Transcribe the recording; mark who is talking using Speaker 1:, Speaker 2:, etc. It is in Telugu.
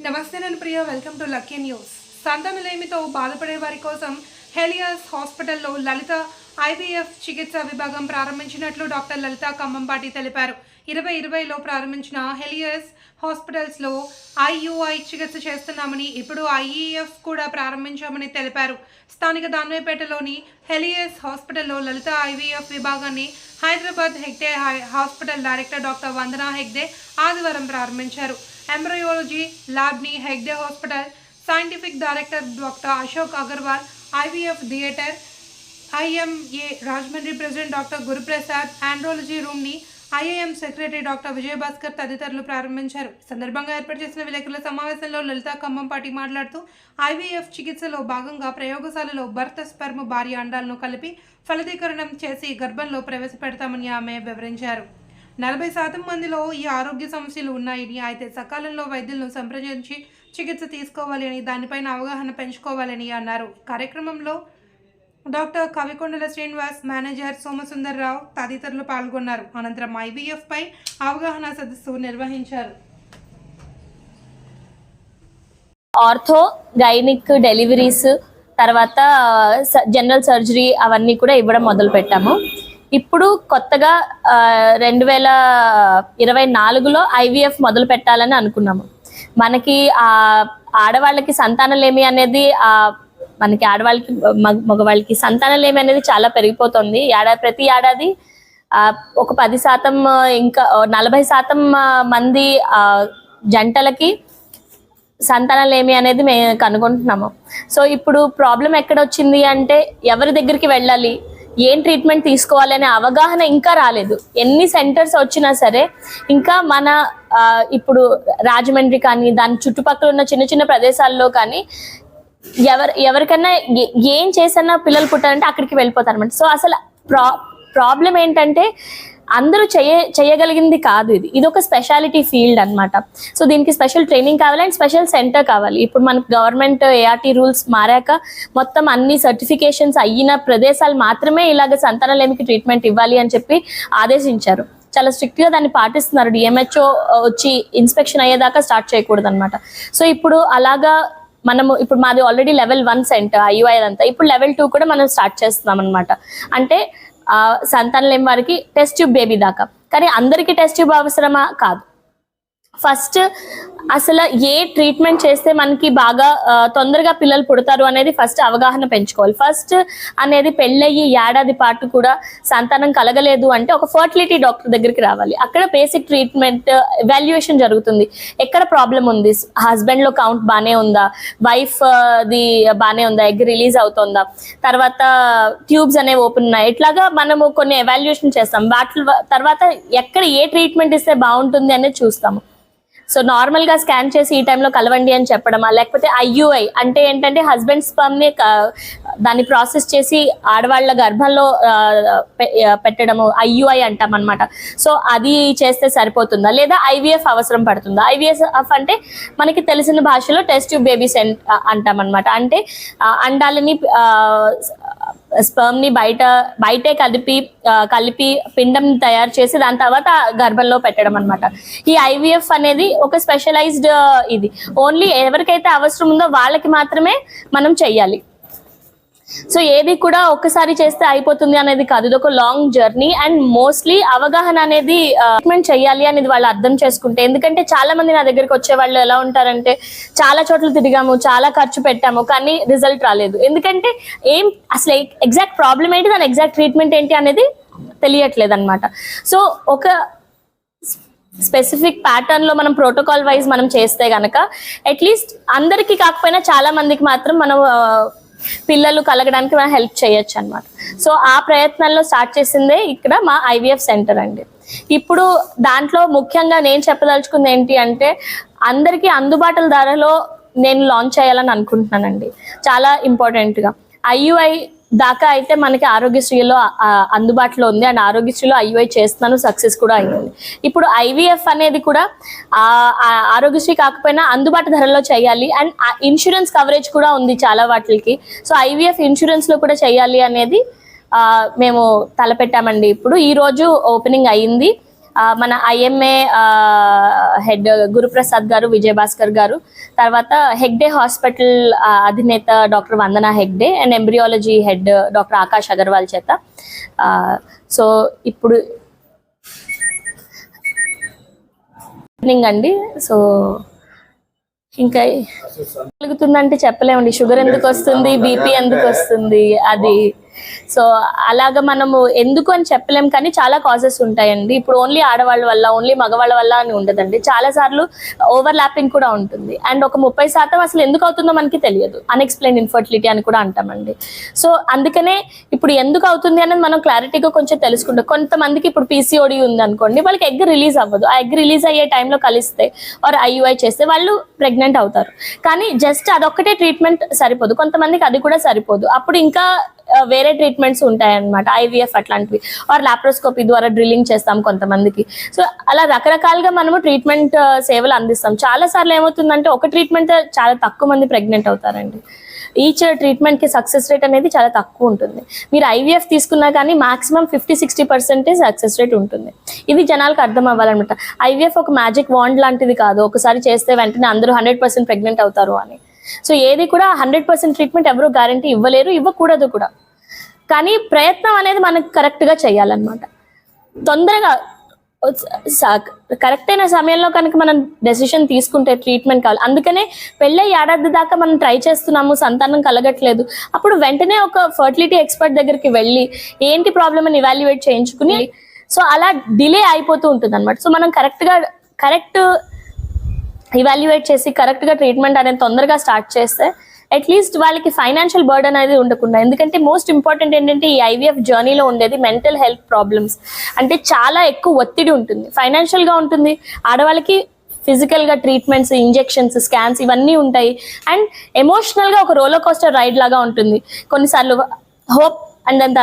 Speaker 1: నమస్తే నేను Priya welcome to lucky news సంతానలేమితో బాధపడే వారి కోసం హెలియాస్ హాస్పిటల్లో లలిత ఐవీఎఫ్ చికిత్స విభాగం ప్రారంభించినట్లు డాక్టర్ లలిత ఖమ్మంపాటి తెలిపారు. ఇరవై ఇరవైలో ప్రారంభించిన హెలియస్ హాస్పిటల్స్లో ఐయుఐ చికిత్స చేస్తున్నామని ఇప్పుడు ఐఈఎఫ్ కూడా ప్రారంభించామని తెలిపారు. స్థానిక దాన్వేపేటలోని హెలియస్ హాస్పిటల్లో లలిత ఐవీఎఫ్ విభాగాన్ని Hyderabad Hegde high- hospital director doctor Vandana Hegde ఆదివారం ప్రారంభించారు. Embryology ల్యాబ్ని Hegde hospital scientific director doctor Ashok Agarwal IVF theatre IMA Rajahmundry president doctor Guruprasad andrology రూమ్ని IAM secretary doctor Vijayabhaskar తదితరులు ప్రారంభించారు. సందర్భంగా ఏర్పాటు చేసిన విలేకరుల సమావేశంలో లలిత ఖమ్మంపాటి మాట్లాడుతూ ఐవీఎఫ్ చికిత్సలో భాగంగా ప్రయోగశాలలో భర్త స్పెర్మ్ భార్య అండాలను కలిపి ఫలదీకరణం చేసి గర్భంలో ప్రవేశపెడతామని ఆమె వివరించారు. నలభై శాతం మందిలో ఈ ఆరోగ్య సమస్యలు ఉన్నాయని అయితే సకాలంలో వైద్యులను సంప్రదించి చికిత్స తీసుకోవాలి అని దానిపైన అవగాహన పెంచుకోవాలని అన్నారు. కార్యక్రమంలో డాక్టర్ కవికొండల శ్రీనివాస్ మేనేజర్ సోమసుందర్రావు తదితరులు పాల్గొన్నారు. అనంతరం ఐబీఎఫ్పై అవగాహన సదస్సు నిర్వహించారు.
Speaker 2: ఆర్థో గైనిక్ డెలివరీస్ తర్వాత స- జనరల్ సర్జరీ అవన్నీ కూడా ఇవ్వడం మొదలు పెట్టాము ఇప్పుడు కొత్తగా రెండు వేల ఇరవై నాలుగులో ఐవీఎఫ్ మొదలు పెట్టాలని అనుకున్నాము. మనకి ఆ ఆడవాళ్ళకి సంతానలేమి అనేది ఆ మనకి ఆడవాళ్ళకి మగ- మగవాళ్ళకి సంతానలేమి అనేది చాలా పెరిగిపోతుంది. ఏడా ప్రతి ఏడాది ఒక పది శాతం ఇంకా నలభై శాతం మంది జంటలకి సంతానలేమి అనేది మేము కనుగొంటున్నాము. సో ఇప్పుడు ప్రాబ్లం ఎక్కడ వచ్చింది అంటే ఎవరి దగ్గరికి వెళ్ళాలి? ఏం ట్రీట్మెంట్ తీసుకోవాలనే అవగాహన ఇంకా రాలేదు. ఎన్ని సెంటర్స్ వచ్చినా సరే ఇంకా మన ఇప్పుడు రాజమండ్రి కానీ దాని చుట్టుపక్కల ఉన్న చిన్న చిన్న ప్రదేశాల్లో కానీ ఎవరు ఎవరికైనా ఏ- ఏం చేసన్నా పిల్లలు పుట్టారంటే అక్కడికి వెళ్ళిపోతారు అనమాట సో అసలు ప్రా ప్రాబ్లం ఏంటంటే అందరూ చేయ చేయగలిగింది కాదు ఇది. ఇది ఒక స్పెషాలిటీ ఫీల్డ్ అనమాట సో దీనికి స్పెషల్ ట్రైనింగ్ కావాలి అండ్ స్పెషల్ సెంటర్ కావాలి. ఇప్పుడు మనకు గవర్నమెంట్ ఏఆర్టీ రూల్స్ మారాక మొత్తం అన్ని సర్టిఫికేషన్స్ అయిన ప్రదేశాలు మాత్రమే ఇలాగ సంతానలేమికి ట్రీట్మెంట్ ఇవ్వాలి అని చెప్పి ఆదేశించారు. చాలా స్ట్రిక్ట్గా దాన్ని పాటిస్తున్నారు. డిఎంహెచ్ఓ uh, వచ్చి ఇన్స్పెక్షన్ అయ్యేదాకా స్టార్ట్ చేయకూడదు అనమాట సో ఇప్పుడు అలాగా మనము ఇప్పుడు మాది already level one centre IUI అంతా ఇప్పుడు లెవెల్ టూ కూడా మనం స్టార్ట్ చేస్తున్నాం అనమాట అంటే సంతానం లేని వారికి టెస్ట్ ట్యూబ్ బేబీ దాకా. కానీ అందరికీ టెస్ట్ ట్యూబ్ అవసరమా? కాదు. ఫస్ట్ అసలు ఏ ట్రీట్మెంట్ చేస్తే మనకి బాగా తొందరగా పిల్లలు పుడతారు అనేది ఫస్ట్ అవగాహన పెంచుకోవాలి. ఫస్ట్ అనేది పెళ్ళయ్యి ఏడాది పాటు కూడా సంతానం కలగలేదు అంటే ఒక ఫర్టిలిటీ డాక్టర్ దగ్గరికి రావాలి. అక్కడ బేసిక్ ట్రీట్మెంట్ వాల్యుయేషన్ జరుగుతుంది. ఎక్కడ ప్రాబ్లం ఉంది? హస్బెండ్లో కౌంట్ బానే ఉందా? వైఫ్ ది బానే ఉందా? ఎగ్ రిలీజ్ అవుతుందా? తర్వాత ట్యూబ్స్ అనేవి ఓపెన్ ఉన్నాయి? ఇట్లాగా మనము కొన్ని ఎవాల్యుయేషన్ చేస్తాం. వాటి తర్వాత ఎక్కడ ఏ ట్రీట్మెంట్ ఇస్తే బాగుంటుంది అనేది చూస్తాము. సో నార్మల్గా స్కాన్ చేసి ఈ టైంలో కలవండి అని చెప్పడమా? లేకపోతే ఐయుఐ అంటే ఏంటంటే హస్బెండ్ స్పమ్ని దాన్ని ప్రాసెస్ చేసి ఆడవాళ్ళ గర్భంలో పె- పెట్టడము ఐయుఐ అంటాం అనమాట సో అది చేస్తే సరిపోతుందా? లేదా ఐవీఎఫ్ అవసరం పడుతుందా? ఐవీఎఫ్ అంటే మనకి తెలిసిన భాషలో టెస్ట్ ట్యూబ్ బేబీస్ అంటాం అనమాట అంటే అండాలని స్పర్మ్ని బయట బయటే కలిపి కలిపి పిండం తయారు చేసి దాని తర్వాత గర్భంలో పెట్టడం అన్నమాట. ఈ ఐవీఎఫ్ అనేది ఒక స్పెషలైజ్డ్ ఇది. ఓన్లీ ఎవరికైతే అవసరం ఉందో వాళ్ళకి మాత్రమే మనం చెయ్యాలి. సో ఏది కూడా ఒక్కసారి చేస్తే అయిపోతుంది అనేది కాదు. ఇది ఒక లాంగ్ జర్నీ అండ్ మోస్ట్లీ అవగాహన అనేది ట్రీట్మెంట్ చేయాలి అనేది వాళ్ళు అర్థం చేసుకుంటే. ఎందుకంటే చాలా మంది నా దగ్గరికి వచ్చే వాళ్ళు ఎలా ఉంటారంటే చాలా చోట్ల తిరిగాము చాలా ఖర్చు పెట్టాము కానీ రిజల్ట్ రాలేదు. ఎందుకంటే ఏం అసలు ఎగ్జాక్ట్ ప్రాబ్లం ఏంటి దాని ఎగ్జాక్ట్ ట్రీట్మెంట్ ఏంటి అనేది తెలియట్లేదు అనమాట సో ఒక స్పెసిఫిక్ ప్యాటర్న్లో మనం ప్రోటోకాల్ వైజ్ మనం చేస్తే గనక అట్లీస్ట్ అందరికీ కాకపోయినా చాలా మందికి మాత్రం మనం పిల్లలు కలగడానికి మనం హెల్ప్ చేయొచ్చు అనమాట సో ఆ ప్రయత్నాల్లో స్టార్ట్ చేసిందే ఇక్కడ మా ఐవీఎఫ్ సెంటర్ అండి. ఇప్పుడు దాంట్లో ముఖ్యంగా నేను చెప్పదలుచుకుంది ఏంటి అంటే అందరికీ అందుబాటుల ధరలో నేను లాంచ్ చేయాలని అనుకుంటున్నానండి. చాలా ఇంపార్టెంట్గా ఐయుఐ దాకా అయితే మనకి ఆరోగ్యశ్రీలో అందుబాటులో ఉంది. అండ్ ఆరోగ్యశ్రీలో ఐవై చేస్తున్నాను. సక్సెస్ కూడా అయింది. ఇప్పుడు ఐవీఎఫ్ అనేది కూడా ఆరోగ్యశ్రీ కాకపోయినా అందుబాటు ధరలో చేయాలి. అండ్ ఇన్సూరెన్స్ కవరేజ్ కూడా ఉంది చాలా వాటికి. సో ఐవీఎఫ్ ఇన్సూరెన్స్లో కూడా చేయాలి అనేది మేము తలపెట్టామండి. ఇప్పుడు ఈ రోజు ఓపెనింగ్ అయ్యింది మన ఐఎంఏ హెడ్ గురుప్రసాద్ గారు విజయభాస్కర్ గారు తర్వాత హెగ్డే హాస్పిటల్ అధినేత doctor Vandana Hegde and embryology head doctor Akash Agarwal చేత. సో ఇప్పుడు ఈవినింగ్ అండి సో ఇంకా కలుగుతుందంటే చెప్పలేమండి. షుగర్ ఎందుకు వస్తుంది? బీపీ ఎందుకు వస్తుంది? అది సో అలాగ మనము ఎందుకు అని చెప్పలేం కానీ చాలా కాజెస్ ఉంటాయండి. ఇప్పుడు ఓన్లీ ఆడవాళ్ళ వల్ల ఓన్లీ మగవాళ్ళ వల్ల అని ఉండదండి. చాలా సార్లు ఓవర్ ల్యాపింగ్ కూడా ఉంటుంది. అండ్ ఒక ముప్పై శాతం అసలు ఎందుకు అవుతుందో మనకి తెలియదు. అన్ఎక్స్ప్లెయిన్ ఇన్ఫర్టిలిటీ అని కూడా అంటామండి. సో అందుకనే ఇప్పుడు ఎందుకు అవుతుంది అనేది మనం క్లారిటీగా కొంచెం తెలుసుకుంటాం. కొంతమందికి ఇప్పుడు పీసీఓడి ఉంది అనుకోండి వాళ్ళకి ఎగ్ రిలీజ్ అవ్వదు. ఆ ఎగ్ రిలీజ్ అయ్యే టైంలో కలిస్తే ఆర్ ఐయుఐ చేస్తే వాళ్ళు ప్రెగ్నెంట్ అవుతారు. కానీ జస్ట్ అదొక్కటే ట్రీట్మెంట్ సరిపోదు. కొంతమందికి అది కూడా సరిపోదు. అప్పుడు ఇంకా వేరే ట్రీట్మెంట్స్ ఉంటాయన్నమాట ఐవీఎఫ్ అట్లాంటివి. ఆర్ లాప్రోస్కోపీ ద్వారా డ్రిల్లింగ్ చేస్తాం కొంతమందికి. సో అలా రకరకాలుగా మనము ట్రీట్మెంట్ సేవలు అందిస్తాం. చాలా సార్లు ఏమవుతుందంటే ఒక ట్రీట్మెంట్ చాలా తక్కువ మంది ప్రెగ్నెంట్ అవుతారండి. ఈచ్ ట్రీట్మెంట్కి సక్సెస్ రేట్ అనేది చాలా తక్కువ ఉంటుంది. మీరు ఐవీఎఫ్ తీసుకున్నా కానీ maximum fifty sixty percentage success rate ఉంటుంది. ఇది జనాలకు అర్థం అవ్వాలన్నమాట. ఐవీఎఫ్ ఒక మ్యాజిక్ వాండ్ లాంటిది కాదు. ఒకసారి చేస్తే వెంటనే అందరూ హండ్రెడ్ పర్సెంట్ ప్రెగ్నెంట్ అవుతారు అని. సో ఏది కూడా హండ్రెడ్ పర్సెంట్ ట్రీట్మెంట్ ఎవరు గ్యారంటీ ఇవ్వలేరు ఇవ్వకూడదు కూడా. కానీ ప్రయత్నం అనేది మనకు కరెక్ట్గా చేయాలన్నమాట. తొందరగా కరెక్ట్ అయిన సమయంలో కనుక మనం డెసిషన్ తీసుకుంటే ట్రీట్మెంట్ కావాలి. అందుకనే పెళ్ళే ఏడాది దాకా మనం ట్రై చేస్తున్నాము సంతానం కలగట్లేదు. అప్పుడు వెంటనే ఒక ఫర్టిలిటీ ఎక్స్పర్ట్ దగ్గరికి వెళ్ళి ఏంటి ప్రాబ్లమ్ అని ఇవాల్యుయేట్ చేయించుకుని సో అలా డిలే అయిపోతూ ఉంటుంది అనమాట సో మనం కరెక్ట్గా కరెక్ట్ ఇవాల్యుయేట్ చేసి కరెక్ట్గా ట్రీట్మెంట్ అనేది తొందరగా స్టార్ట్ చేస్తే అట్లీస్ట్ వాళ్ళకి ఫైనాన్షియల్ బర్డన్ అనేది ఉండకుండా. ఎందుకంటే మోస్ట్ ఇంపార్టెంట్ ఏంటంటే ఈ ఐవీఎఫ్ జర్నీలో ఉండేది మెంటల్ హెల్త్ ప్రాబ్లమ్స్ అంటే చాలా ఎక్కువ ఒత్తిడి ఉంటుంది. ఫైనాన్షియల్గా ఉంటుంది. ఆడవాళ్ళకి ఫిజికల్గా ట్రీట్మెంట్స్ ఇంజెక్షన్స్ స్కాన్స్ ఇవన్నీ ఉంటాయి. అండ్ ఎమోషనల్గా ఒక రోలో కోస్టర్ రైడ్ లాగా ఉంటుంది. కొన్నిసార్లు హోప్ అండ్ దాని